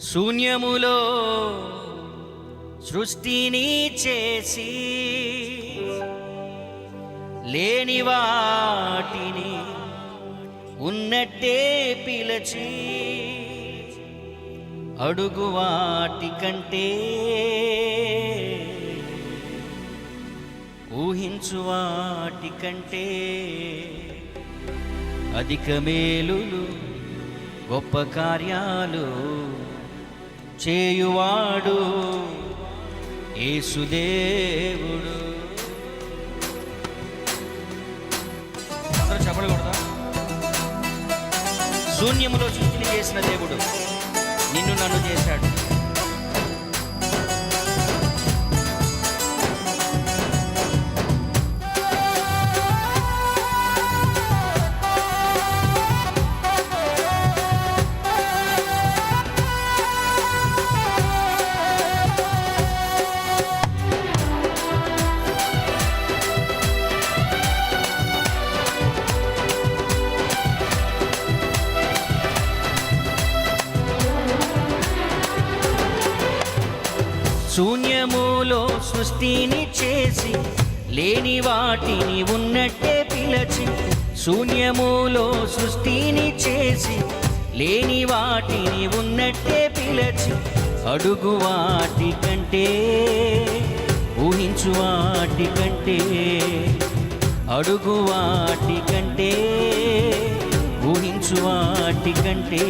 శూన్యములో సృష్టిని చేసి లేని వాటిని ఉన్నట్టే పిలచి అడుగు వాటి కంటే ఊహించు వాటి కంటే అధిక మేలులు గొప్ప కార్యాలు చేయువాడు యేసుదేవుడు. అందరూ చెప్పకూడదా శూన్యములో సృష్టిని చేసిన దేవుడు నిన్ను నన్ను చేశాడు. శూన్యములో సృష్టిని చేసి లేని వాటిని ఉన్నట్టే పిలచి శూన్యములో సృష్టిని చేసి లేని వాటిని ఉన్నట్టే పిలచి అడుగు వాటి కంటే ఊహించు వాటి కంటే అడుగు వాటి కంటే ఊహించు వాటి కంటే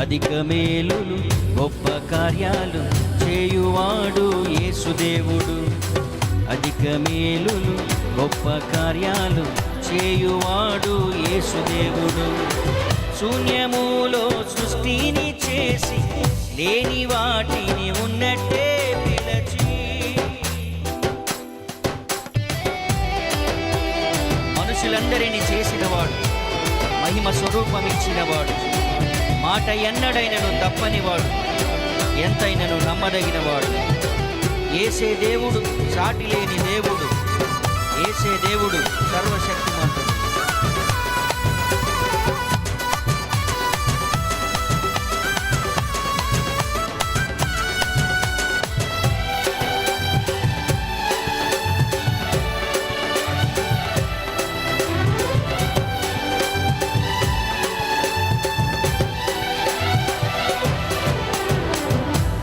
అధిక మేలులు గొప్ప కార్యాలు చేయువాడు యేసుదేవుడు. అధిక మేలులు గొప్ప కార్యాలు చేయువాడు యేసుదేవుడు. శూన్యములో సృష్టిని చేసి లేని వాటిని ఉన్నట్టే పిలచి. మనుషులందరినీ చేసినవాడు మహిమ స్వరూపం ఇచ్చినవాడు మాట ఎన్నడైనను తప్పనివాడు. ఎంతైనను నమ్మదగినవాడు. ఏసే దేవుడు సాటి లేని దేవుడు. ఏసే దేవుడు సర్వశక్తిమంతుడు.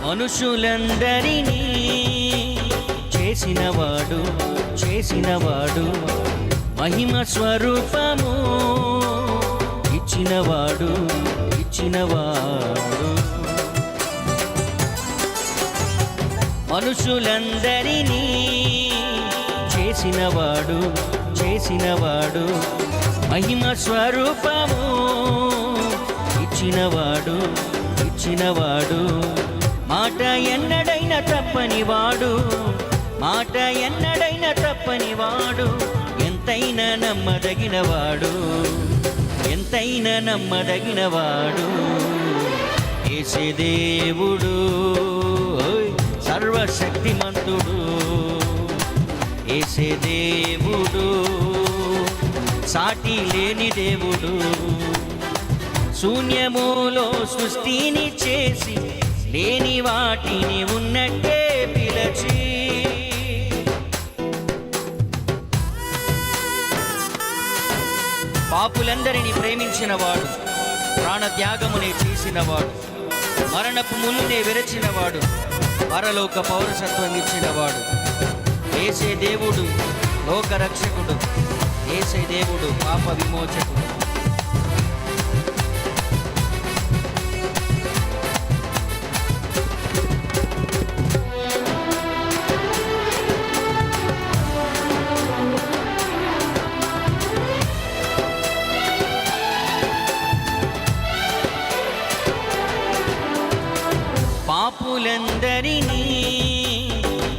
మనుషులందరినీ చేసినవాడు చేసినవాడు. మహిమ స్వరూపము ఇచ్చినవాడు ఇచ్చినవాడు. మనుషులందరినీ చేసినవాడు చేసినవాడు. మహిమ స్వరూపము ఇచ్చినవాడు ఇచ్చినవాడు. మాట ఎన్నడైన తప్పని వాడు. మాట ఎన్నడైన తప్పని వాడు. ఎంతైనా నమ్మదగినవాడు ఎంతైనా నమ్మదగినవాడు ఏసే దేవుడు సర్వశక్తిమంతుడు. ఏసే దేవుడు సాటి లేని దేవుడు. శూన్యములో సృష్టిని చేసి లేని వాటిని ఉన్నట్టే పిలచి. పాపులందరినీ ప్రేమించినవాడు ప్రాణత్యాగమునే చేసినవాడు మరణపు ముల్లునే విరచినవాడు పరలోక పౌరసత్వం ఇచ్చినవాడు. ఏసే దేవుడు లోకరక్షకుడు. ఏసే దేవుడు పాప విమోచకుడు. పాపులందరినీ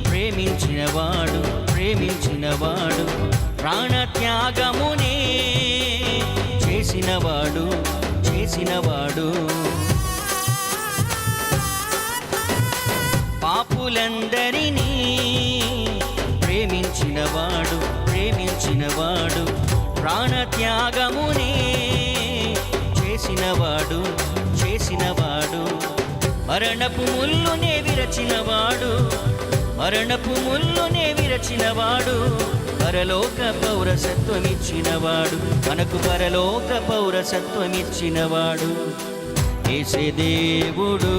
ప్రేమించినవాడు ప్రేమించినవాడు ప్రాణత్యాగమునే చేసినవాడు చేసినవాడు. పాపులందరినీ ప్రేమించినవాడు ప్రేమించినవాడు ప్రాణత్యాగమునే చేసినవాడు చేసినవాడు. మరణపు ముల్లునే విరచినవాడు మరణపు ముల్లునే విరచినవాడు పరలోక పౌరసత్వమిచ్చినవాడు మనకు పరలోక పౌరసత్వమిచ్చినవాడు ఏసే దేవుడు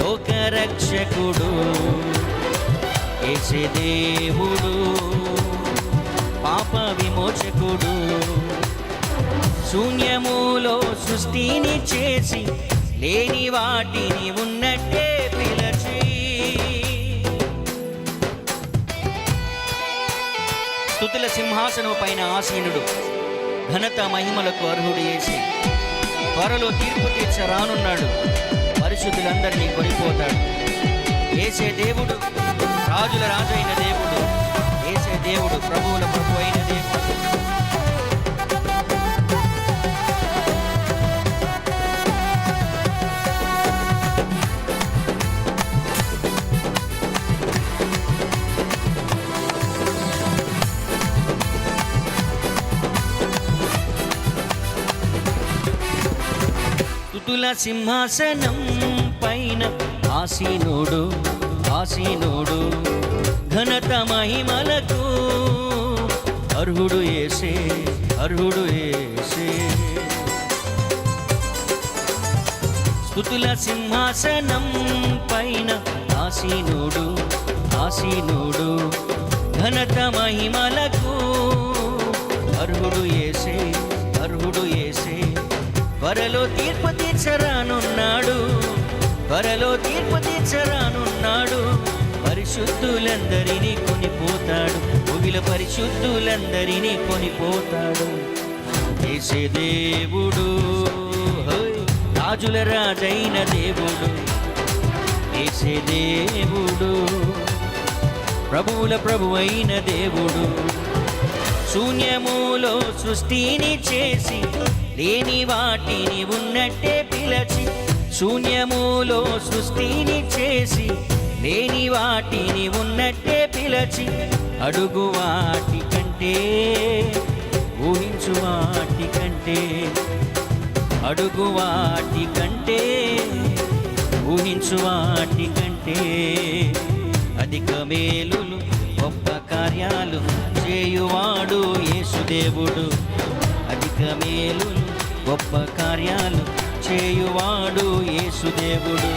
లోకరక్షకుడు. ఏసే దేవుడు పాప విమోచకుడు శూన్యములో సృష్టిని చేసి లేని వాటిని ఉన్నట్టే పిలచి. స్థుతుల సింహాసనం పైన ఆసీనుడు ఘనత మహిమలకు అర్హుడు చేసి త్వరలో తీర్పు తీర్చ రానున్నాడు పరిశుద్ధులందరినీ కొనిపోతాడు. ఏసే దేవుడు రాజుల రాజు అయిన దేవుడు ఏసే దేవుడు ప్రభువుల ప్రభు సింహాసనం పైన ఆసీనుడు ఆసీనుడు. ఘనత మహిమలకు అర్హుడు ఏసే అర్హుడు ఏసే. స్థుతుల సింహాసనం పైన ఆసీనుడు ఆసీనుడు. ఘనత మహిమలకు అర్హుడు ఏసే అర్హుడు ఏసే. త్వరలో తీర్పు తీర్చరానున్నాడు. త్వరలో తీర్పు తీర్చరానున్నాడు. పరిశుద్ధులందరినీ కొనిపోతాడు. భూమిల పరిశుద్ధులందరినీ కొనిపోతాడు. ఏసే దేవుడు రాజుల రాజైన దేవుడు. ఏసే దేవుడు ప్రభువుల ప్రభు అయిన దేవుడు. శూన్యములో సృష్టిని చేసి లేని వాటిని ఉన్నట్టే పిలచి శూన్యములో సృష్టిని చేసి లేని వాటిని ఉన్నట్టే పిలచి అడుగు వాటి కంటే ఊహించు వాటి కంటే అడుగు వాటి కంటే ఊహించు వాటి కంటే అధిక మేలులు గొప్ప కార్యాలు చేయువాడు యేసుదేవుడు. అధిక మేలులు గొప్ప కార్యాలు చేయువాడు యేసుదేవుడు.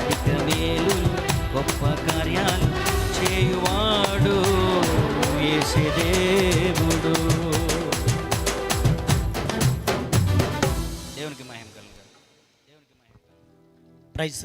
అధిక మేలులు గొప్ప కార్యాలు చేయువాడు యేసుదేవుడు. దేవునికి మహిమ కలుగును దేవునికి మహిమ ప్రైజ్